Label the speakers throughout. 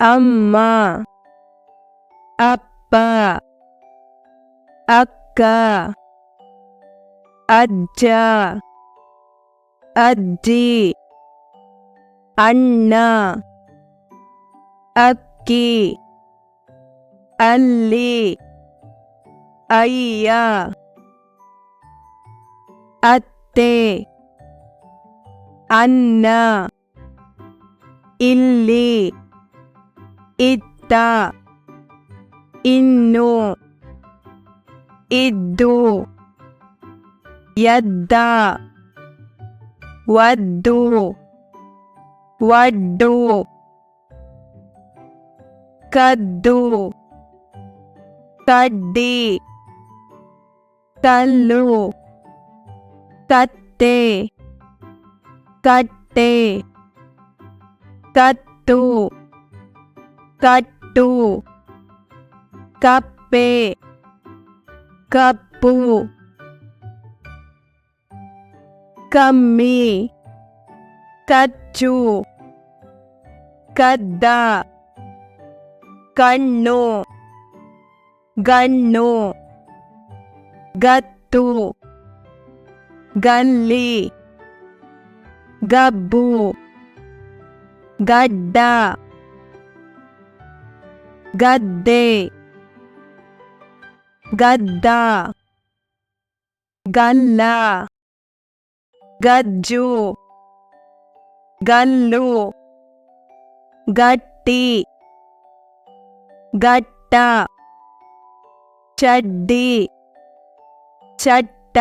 Speaker 1: amma. Apa akka. Ada, Adi, anna. Akki. Ali, Aya, atte. Anna. Illi. ಇತ್ತ ಇನ್ನು ಇದ್ದು ಎದ್ದ ಒದ್ದು ಒಡ್ಡು ಕದ್ದು ಕಡ್ಡಿ ಕಲ್ಲು ಕತ್ತೆ ಕಟ್ಟೆ ಕತ್ತು ಕಟ್ಟು ಕಪ್ಪೆ ಕಪ್ಪು ಕಮ್ಮಿ ಕಚ್ಚು ಕದ್ದ ಕಣ್ಣು ಗಣ್ಣು ಗತ್ತು ಗಲ್ಲಿ ಗಬ್ಬು ಗಡ್ಡ గద్దె. గద్ద. గల్ల. గజ్జు. గల్లు. గట్టి. గట్ట. చడ్డి. చట్ట.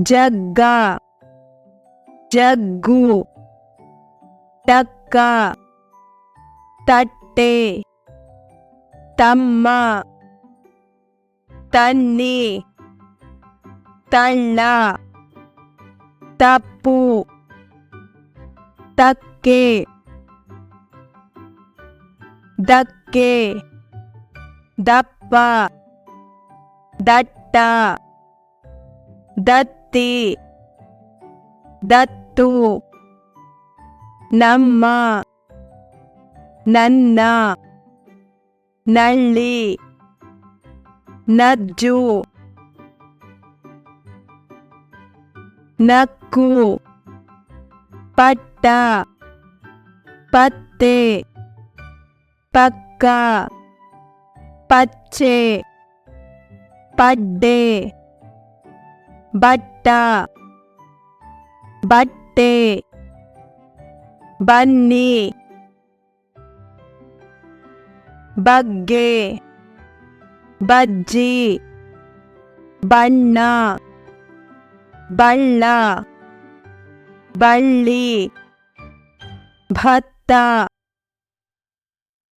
Speaker 1: జగ్గ. జగ్గు. టక్క. ತಟ್ಟೆ. ತಮ್ಮ. ತನ್ನಿ. ತಳ್ಳ. ತಪ್ಪು. ತಕ್ಕೆ. ದಕ್ಕೆ. ದಪ್ಪ. ದಟ್ಟ. ದತ್ತಿ. ದತ್ತು. ನಮ್ಮ. ನನ್ನ ನಳ್ಳಿ ನಜ್ಜು ನಕ್ಕು ಪಟ್ಟ ಪತ್ತೆ ಪಕ್ಕ ಪಚ್ಚೆ ಪಡ್ಡೆ ಬಟ್ಟ ಬಟ್ಟೆ ಬನ್ನಿ. ಬಗ್ಗೆ ಬಜ್ಜಿ ಬಣ್ಣ ಬಳ್ಳ ಬಳ್ಳಿ ಭತ್ತ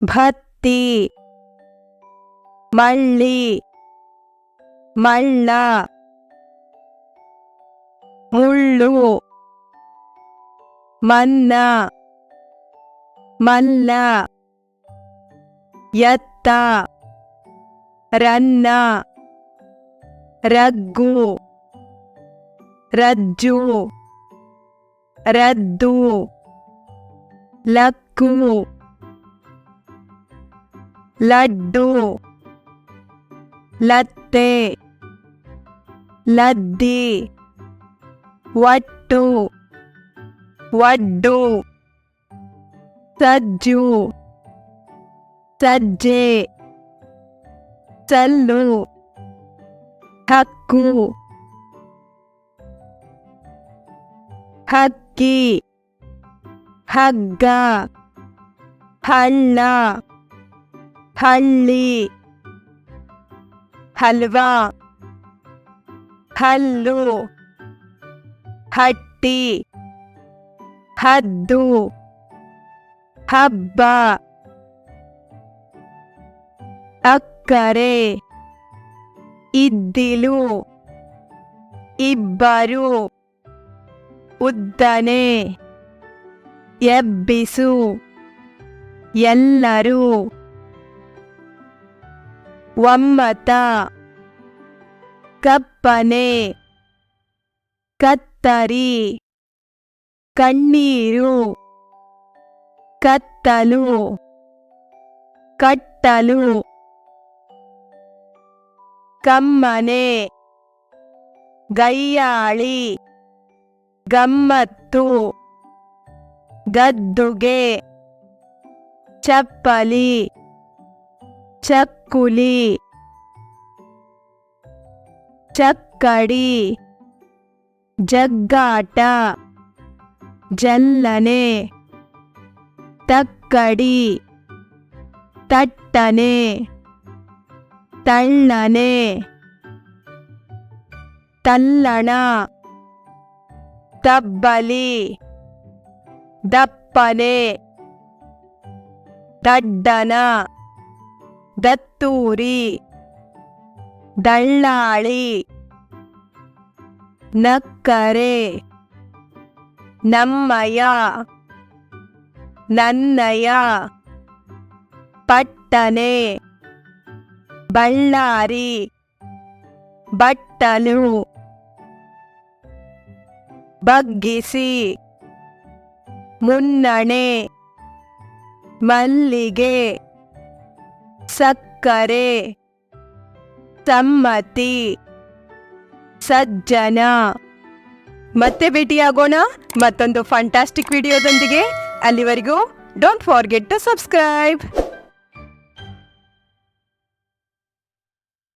Speaker 1: ಭತ್ತಿ ಮಳ್ಳಿ ಮಳ್ಳ ಮುಳ್ಳು ಮನ್ನ ಮಲ್ಲ ಎತ್ತ ರನ್ನ ರಗ್ಗು ರಜ್ಜು ರದ್ದು ಲಕ್ಕು ಲಡ್ಡು ಲತ್ತೆ ಲದ್ದಿ ಒಟ್ಟು ಒಡ್ಡು ಸಜ್ಜು ಸಜ್ಜೆ ಸಲ್ಲು ಹಕ್ಕು ಹಕ್ಕಿ ಹಗ್ಗ ಹಳ್ಳ ಹಳ್ಳಿ ಹಲ್ವಾ ಹಲ್ಲು ಹಟ್ಟಿ ಹದ್ದು ಹಬ್ಬ ಅಕ್ಕರೆ. ಇದ್ದಿಲು. ಇಬ್ಬರು. ಉದ್ದನೆ. ಎಬ್ಬಿಸು. ಎಲ್ಲರೂ. ಒಮ್ಮತ. ಕಪ್ಪನೆ. ಕತ್ತರಿ. ಕಣ್ಣೀರು. ಕತ್ತಲು. ಕಟ್ಟಲು. ಕಮ್ಮನೆ ಗಯ್ಯಾಳಿ ಗಮ್ಮತ್ತು. ಗದ್ದುಗೆ. ಚಪ್ಪಲಿ. ಚಕ್ಕುಲಿ. ಚಕ್ಕಡಿ. ಜಗ್ಗಾಟ. ಜಲ್ಲನೆ. ತಕ್ಕಡಿ. ತಟ್ಟನೆ. ತಳ್ಳನೆ ತಲ್ಲಣ. ತಬ್ಬಲಿ. ದಪ್ಪನೆ. ದಡ್ಡನ. ದತ್ತೂರಿ. ದಳ್ಳಾಳಿ. ನಕ್ಕರೆ. ನಮ್ಮಯ ನನ್ನಯ ಪಟ್ಟನೆ. ಬಳ್ಳಾರಿ. ಬಟ್ಟಲು ಬಗ್ಗಿಸಿ ಮುನ್ನಣೆ ಮಲ್ಲಿಗೆ ಸಕ್ಕರೆ ಸಮ್ಮತಿ ಸಜ್ಜನ. ಮತ್ತೆ ಭೇಟಿಯಾಗೋಣ ಮತ್ತೊಂದು ಫಂಟಾಸ್ಟಿಕ್ ವಿಡಿಯೋದೊಂದಿಗೆ ಅಲ್ಲಿವರೆಗೂ ಡೋಂಟ್ ಫಾರ್ಗೆಟ್ ಟು ಸಬ್ಸ್ಕ್ರೈಬ್